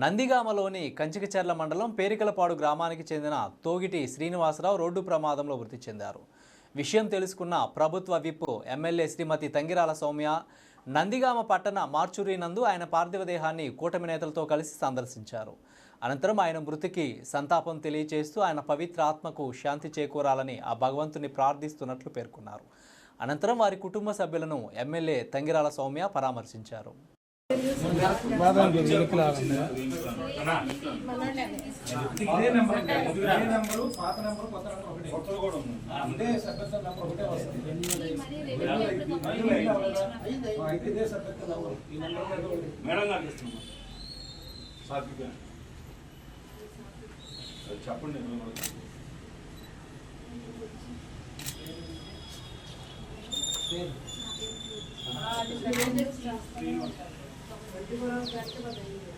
నందిగామలోని కంచికచర్ల మండలం పేరికలపాడు గ్రామానికి చెందిన తోగిటి శ్రీనివాసరావు రోడ్డు ప్రమాదంలో మృతి చెందారు. విషయం తెలుసుకున్న ప్రభుత్వ విప్ ఎమ్మెల్యే శ్రీమతి తంగిరాల సౌమ్య నందిగామ పట్టణ మార్చురీనందు ఆయన పార్థివదేహాన్ని కూటమి నేతలతో కలిసి సందర్శించారు. అనంతరం ఆయన మృతికి సంతాపం తెలియజేస్తూ ఆయన పవిత్ర ఆత్మకు శాంతి చేకూరాలని ఆ భగవంతుని ప్రార్థిస్తున్నట్లు పేర్కొన్నారు. అనంతరం వారి కుటుంబ సభ్యులను ఎమ్మెల్యే తంగిరాల సౌమ్య పరామర్శించారు. ఇదే నెంబర్ ఇదే నెంబరు పాత నెంబరు కొత్త నెంబర్ కొత్తది కూడా ఉంది ఇదే సభ్యత్వ నెంబర్ ఒకటే వస్తుంది ఆ, ఇదే సభ్యత్వ నెంబర్ ఈ నెంబర్ మేడం చెప్పండి కూడా. పేరు.